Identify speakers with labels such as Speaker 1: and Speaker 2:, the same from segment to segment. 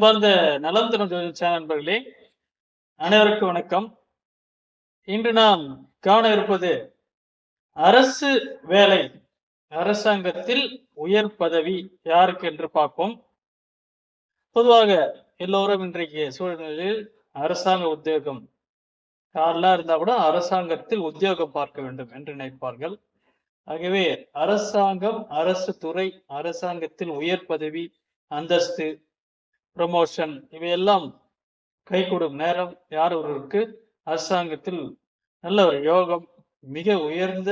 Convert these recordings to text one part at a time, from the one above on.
Speaker 1: சார்ந்த நலம் தரும் நண்பர்களே அனைவருக்கும் வணக்கம். இன்று நாம் காண இருப்பது அரசு வேலை அரசாங்கத்தில் உயர் பதவி யாருக்கு என்று பார்ப்போம். பொதுவாக எல்லோரும் இன்றைக்கு சூழ்நிலையில் அரசாங்க உத்தியோகம் யாரெல்லாம் இருந்தா கூட அரசாங்கத்தில் உத்தியோகம் பார்க்க வேண்டும் என்று நினைப்பார்கள். ஆகவே அரசாங்கம் அரசு துறை அரசாங்கத்தில் உயர் பதவி அந்தஸ்து ப்ரமோஷன் இவையெல்லாம் கை கைகூடும் நேரம் யார் ஒருவருக்கு? அரசாங்கத்தில் நல்ல ஒரு யோகம் மிக உயர்ந்த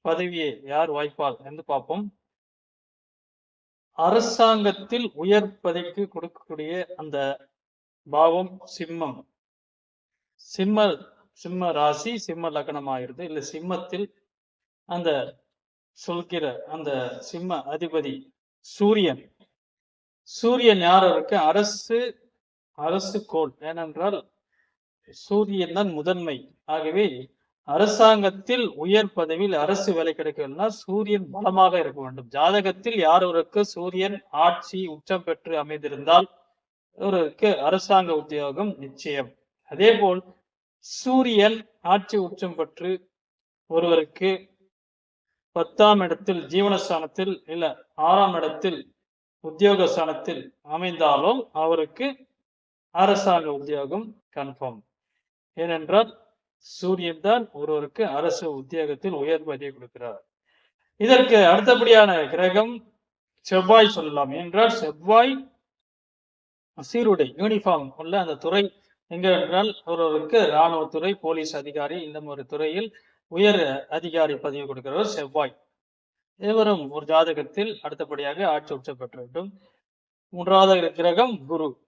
Speaker 1: பதவியை யார் வாய்ப்பால் என்று பார்ப்போம். அரசாங்கத்தில் உயர் பதவிக்கு கொடுக்கக்கூடிய அந்த பாவம் சிம்மம். சிம்ம சிம்ம ராசி சிம்ம லக்னமாகிறது. இல்லை சிம்மத்தில் அந்த சொல்கிற அந்த சிம்ம அதிபதி சூரியன். சூரியன் யார் இருக்கு. அரசு அரசு கோள். ஏனென்றால் சூரியன் தான் முதன்மை. ஆகவே அரசாங்கத்தில் உயர் பதவியில் அரசு வேலை கிடைக்கணும்னா சூரியன் பலமாக இருக்க வேண்டும். ஜாதகத்தில் யாரொருக்கு சூரியன் ஆட்சி உச்சம் பெற்று அமைந்திருந்தால் ஒருவருக்கு அரசாங்க உத்தியோகம் நிச்சயம். அதே போல் சூரியன் ஆட்சி உச்சம் பெற்று ஒருவருக்கு பத்தாம் இடத்தில் ஜீவனஸ்தானத்தில் இல்ல ஆறாம் இடத்தில் உத்தியோக ஸ்தானத்தில் அமைந்தாலும் அவருக்கு அரசாங்க உத்தியோகம் கன்ஃபார்ம் ஏனென்றால் சூரியன் தான் ஒருவருக்கு அரசு உத்தியோகத்தில் உயர் பதவி கொடுக்கிறார். இதற்கு அடுத்தபடியான கிரகம் செவ்வாய் சொல்லலாம். என்றால் செவ்வாய் சீருடை யூனிஃபார்ம் உள்ள அந்த துறை எங்க என்றால் ஒருவருக்கு இராணுவத்துறை போலீஸ் அதிகாரி இந்த ஒரு துறையில் உயர் அதிகாரி பதவி கொடுக்கிறவர் செவ்வாய். இவரும் ஒரு ஜாதகத்தில் அடுத்தபடியாக ஆட்சி உச்சம் பெற்ற வேண்டும். மூன்றாவது கிரகம் குரு.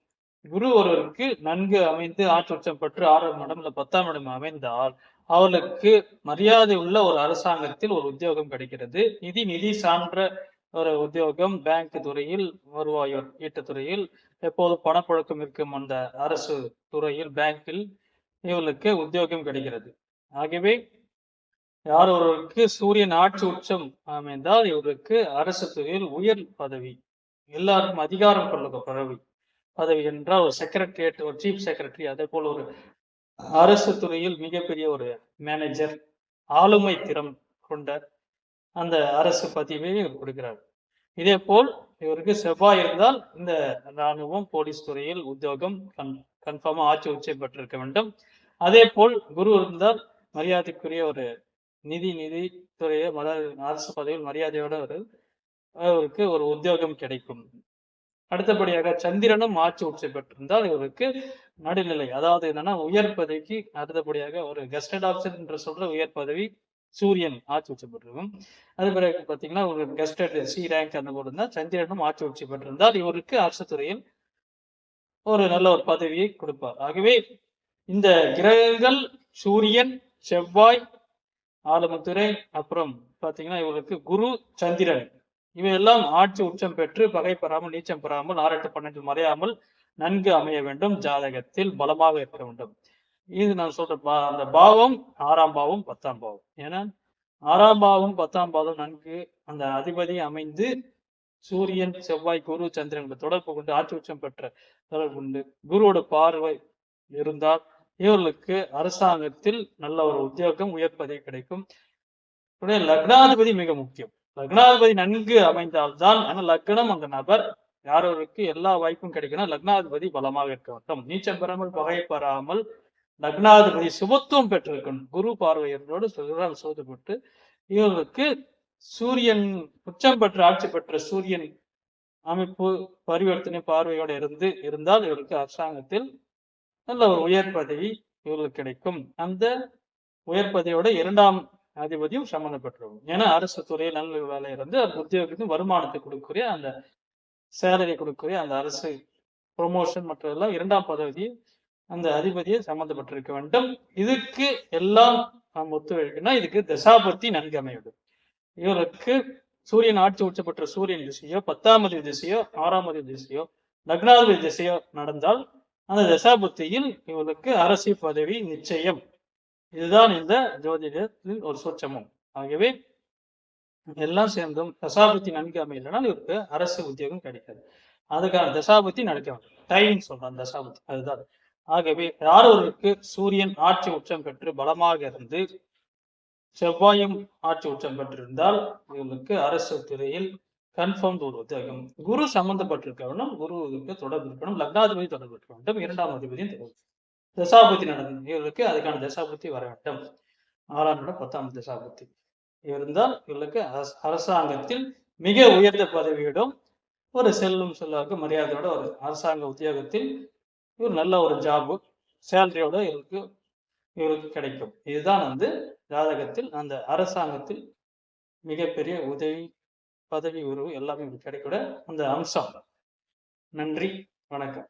Speaker 1: குரு ஒருவருக்கு நன்கு அமைந்து ஆட்சி உச்சம் பெற்று ஆறாம் இடம் இல்ல பத்தாம் இடம் அமைந்தால் அவர்களுக்கு மரியாதை உள்ள ஒரு அரசாங்கத்தில் ஒரு உத்தியோகம் கிடைக்கிறது. நிதி நிதி சான்ற ஒரு உத்தியோகம் பேங்க் துறையில் வருவாய் ஈட்ட துறையில் எப்போது பணப்புழக்கம் இருக்கும் அந்த அரசு துறையில் பேங்கில் இவர்களுக்கு உத்தியோகம் கிடைக்கிறது. ஆகவே யார் ஒருவருக்கு சூரியன் ஆட்சி உச்சம் அமைந்தால் இவருக்கு அரசு துறையில் உயர் பதவி. எல்லாருக்கும் அதிகாரம் கொள்ள பதவி. பதவி என்றால் ஒரு செக்ரட்டரியேட் ஒரு சீஃப் செக்ரட்டரி அதே போல் ஒரு அரசு துறையில் மிகப்பெரிய ஒரு மேனேஜர் ஆளுமை திறம் கொண்ட அந்த அரசு பதவியை இவர் கொடுக்கிறார். இதே போல் இவருக்கு செவ்வாய் இருந்தால் இந்த இராணுவம் போலீஸ் துறையில் உத்தியோகம் கன் கன்ஃபார்மாக ஆட்சி உச்சம் பெற்றிருக்க வேண்டும். அதே போல் குரு இருந்தால் மரியாதைக்குரிய ஒரு நிதி நிதித்துறையை மத அரசு பதவியில் மரியாதையோட ஒரு அவருக்கு ஒரு உத்தியோகம் கிடைக்கும். அடுத்தபடியாக சந்திரனும் ஆட்சி உச்சை பெற்றிருந்தால் இவருக்கு நடுநிலை அதாவது என்னன்னா உயர் பதவிக்கு அடுத்தபடியாக ஒரு கெஸ்டட் ஆப்ஷன் என்று சொல்ற உயர் பதவி சூரியன் ஆட்சி உச்சை பெற்றிருக்கும். அது பிறகு பார்த்தீங்கன்னா ஒரு கெஸ்டட் சி ரேங்க் அந்த போல இருந்தால் சந்திரனும் ஆட்சி உச்சை பெற்றிருந்தால் இவருக்கு அரசு துறையில் ஒரு நல்ல ஒரு பதவியை கொடுப்பார். ஆகவே இந்த கிரகங்கள் சூரியன் செவ்வாய் ஆலமுத்துரை அப்புறம் பாத்தீங்கன்னா இவர்களுக்கு குரு சந்திரன். இவையெல்லாம் ஆட்சி உச்சம் பெற்று பகை பெறாமல் நீச்சம் பெறாமல் ஆறெட்டு பன்னெண்டு மறையாமல் நன்கு அமைய வேண்டும் ஜாதகத்தில் பலமாக இருக்க வேண்டும். இது நான் சொல்ற பா- அந்த பாவம் ஆறாம் பாவம் பத்தாம் பாவம். ஏன்னா ஆறாம் பாவம் பத்தாம் பாவம் நன்கு அந்த அதிபதி அமைந்து சூரியன் செவ்வாய் குரு சந்திரன் தொடர்பு கொண்டு ஆட்சி உச்சம் பெற்ற தொடர்பு கொண்டு குருவோட பார்வை இருந்தால் இவர்களுக்கு அரசாங்கத்தில் நல்ல ஒரு உத்தியோகம் உயர் பதவி கிடைக்கும். உடனே லக்னாதிபதி மிக முக்கியம். லக்னாதிபதி நன்கு அமைந்தால்தான் ஆனா லக்னம் அந்த நபர் யாரொருக்கு எல்லா வாய்ப்பும் கிடைக்கணும் லக்னாதிபதி பலமாக இருக்க வேண்டும். நீச்சம் பெறாமல் பகை பெறாமல் லக்னாதிபதி சுபத்துவம் பெற்றிருக்கணும். குரு பார்வையர்களோடு சுகரம் சோதப்பட்டு இவர்களுக்கு சூரியன் உச்சம் பெற்ற ஆட்சி பெற்ற சூரியன் அமைப்பு பரிவர்த்தனை பார்வையோடு இருந்து இருந்தால் இவருக்கு அரசாங்கத்தில் நல்ல ஒரு உயர் பதவி இவர்களுக்கு கிடைக்கும். அந்த உயர் பதவியோட இரண்டாம் அதிபதியும் சம்மந்தப்பட்டிருக்கும் ஏன்னா அரசு துறையில் நல்ல வேலை இருந்து அந்த உத்தியோகத்துக்கு வருமானத்தை கொடுக்கக்கூடிய அந்த சேலரி கொடுக்கக்கூடிய அந்த அரசு ப்ரொமோஷன் மற்றதெல்லாம் இரண்டாம் பதவி அந்த அதிபதியை சம்மந்தப்பட்டிருக்க வேண்டும். இதுக்கு எல்லாம் நாம் ஒத்துழைக்கணும் இதுக்கு தசாபத்தி நன்கு அமையுது இவருக்கு சூரியன் ஆட்சி உச்சப்பட்ட சூரியன் திசையோ பத்தாம் அதிபதி திசையோ ஆறாம் அதிபதி திசையோ லக்னாதிபதி திசையோ நடந்தால் அந்த தசாபுத்தியில் இவளுக்கு அரசு பதவி நிச்சயம். இதுதான் இந்த ஜோதிடத்தில் ஒரு சூட்சமம். ஆகவே எல்லாம் சேர்ந்தும் தசாபுத்தி நன்கு அமையலைனால் இவருக்கு அரசு உத்தியோகம் கிடைக்காது. அதுக்கான தசாபுத்தி நடக்க வேண்டும். டைமிங் சொல்றான் தசாபுத்தி. அதுதான். ஆகவே யார் ஒருவருக்கு சூரியன் ஆட்சி உச்சம் பெற்று பலமாக இருந்து செவ்வாயும் ஆட்சி உச்சம் பெற்றிருந்தால் இவங்களுக்கு அரசு துறையில் கன்ஃபார்ம் ஒரு உத்தியோகம் குரு சம்பந்தப்பட்டிருக்க வேண்டும் குருவுக்கு தொடர்பு இருக்கணும். லக்னாதிபதி தொடர்பு இருக்க வேண்டும் இரண்டாம் அதிபதியும் தொடர்பு. தசாபுத்தி நடந்து இவர்களுக்கு அதுக்கான தசாபுத்தி வர வேண்டும் ஆறாம் இடம் பத்தாம் தசாபுத்தி. இருந்தால் இவர்களுக்கு அரச- அரசாங்கத்தில் மிக உயர்ந்த பதவியிடம் ஒரு செல்லும் செல்வாக்கு மரியாதையோட ஒரு அரசாங்க உத்தியோகத்தில் ஒரு நல்ல ஒரு ஜாபு சேலரியோட இவருக்கு இவருக்கு கிடைக்கும். இதுதான் வந்து ஜாதகத்தில் அந்த அரசாங்கத்தில் மிகப்பெரிய உதவி பதவி உறவு எல்லாமே கிடைக்கூட அந்த அம்சம். நன்றி வணக்கம்.